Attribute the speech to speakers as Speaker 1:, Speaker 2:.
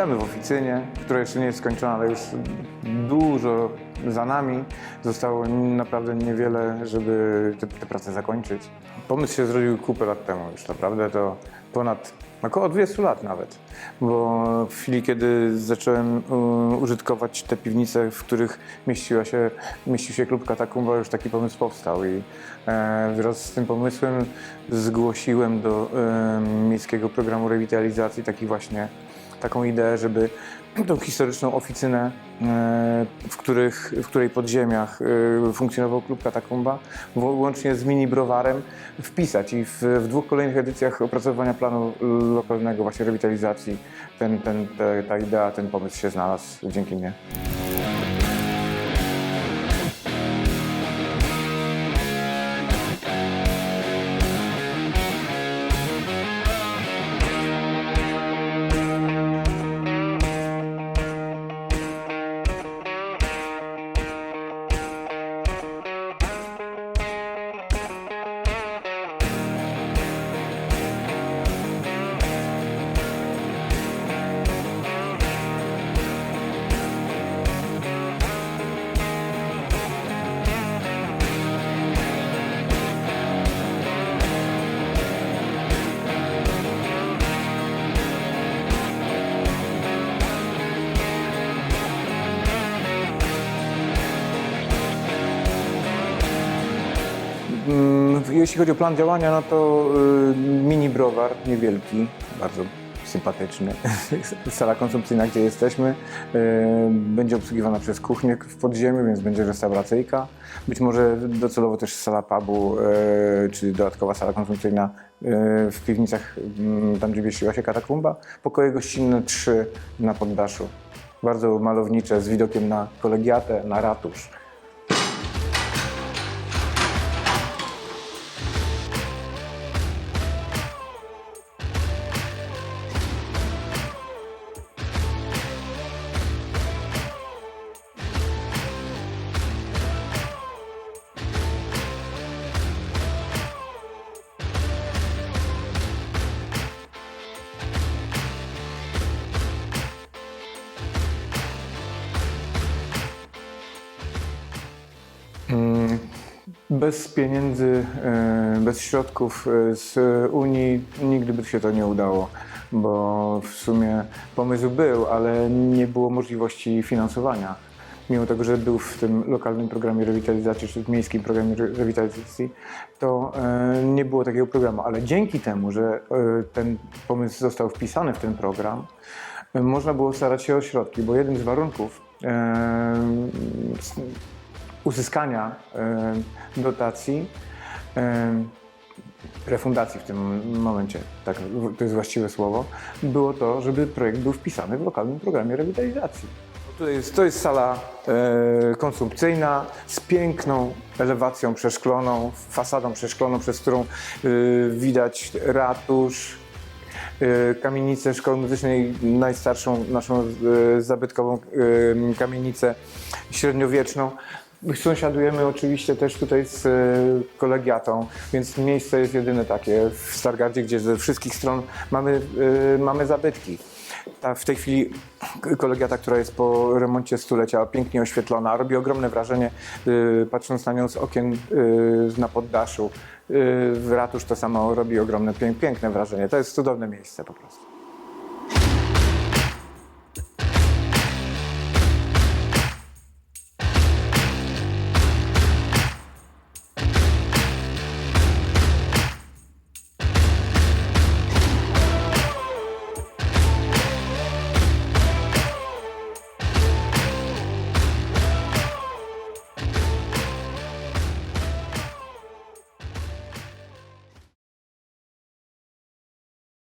Speaker 1: Witamy w oficynie, która jeszcze nie jest skończona, ale już dużo za nami. Zostało naprawdę niewiele, żeby te prace zakończyć. Pomysł się zrodził kupę lat temu już naprawdę, to ponad około 20 lat nawet. Bo w chwili, kiedy zacząłem użytkować te piwnice, w których mieściła się, mieścił się klub Katakumba, już taki pomysł powstał i e, wraz z tym pomysłem zgłosiłem do e, Miejskiego Programu Rewitalizacji taki właśnie taką ideę, żeby tą historyczną oficynę, e, w, których, w której podziemiach e, funkcjonował klub Katakumba, łącznie z mini browarem, wpisać i w, w dwóch kolejnych edycjach opracowania planu lokalnego właśnie rewitalizacji ten, ten, te, ta idea, ten pomysł się znalazł dzięki mnie. Jeśli chodzi o plan działania, no to y, mini browar, niewielki, bardzo sympatyczny. Sala konsumpcyjna, gdzie jesteśmy, y, będzie obsługiwana przez kuchnię w podziemiu, więc będzie restauracyjka. Być może docelowo też sala pubu, y, czy dodatkowa sala konsumpcyjna w piwnicach, mm, tam gdzie mieściła się katakumba. Pokoje gościnne trzy na poddaszu. Bardzo malownicze, z widokiem na kolegiatę, na ratusz. Bez pieniędzy, e, bez środków e, z Unii nigdy by się to nie udało, bo w sumie pomysł był, ale nie było możliwości finansowania. Mimo tego, że był w tym lokalnym programie rewitalizacji, czy w miejskim programie re- rewitalizacji, to e, nie było takiego programu. Ale dzięki temu, że ten pomysł został wpisany w ten program, można było starać się o środki, bo jednym z warunków uzyskania dotacji, refundacji w tym momencie, tak, to jest właściwe słowo, było to, żeby projekt był wpisany w lokalnym programie rewitalizacji. Tutaj jest, to jest sala e, konsumpcyjna z piękną elewacją przeszkloną, fasadą przeszkloną, przez którą e, widać ratusz, e, kamienicę szkoły muzycznej, najstarszą naszą zabytkową kamienicę średniowieczną. Sąsiadujemy oczywiście też tutaj z e, kolegiatą, więc miejsce jest jedyne takie w Stargardzie, gdzie ze wszystkich stron mamy, e, mamy zabytki. Ta, w tej chwili kolegiata, która jest po remoncie stulecia, pięknie oświetlona, robi ogromne wrażenie, e, patrząc na nią z okien na poddaszu. W ratusz to samo robi ogromne, pię- piękne wrażenie. To jest cudowne miejsce po prostu.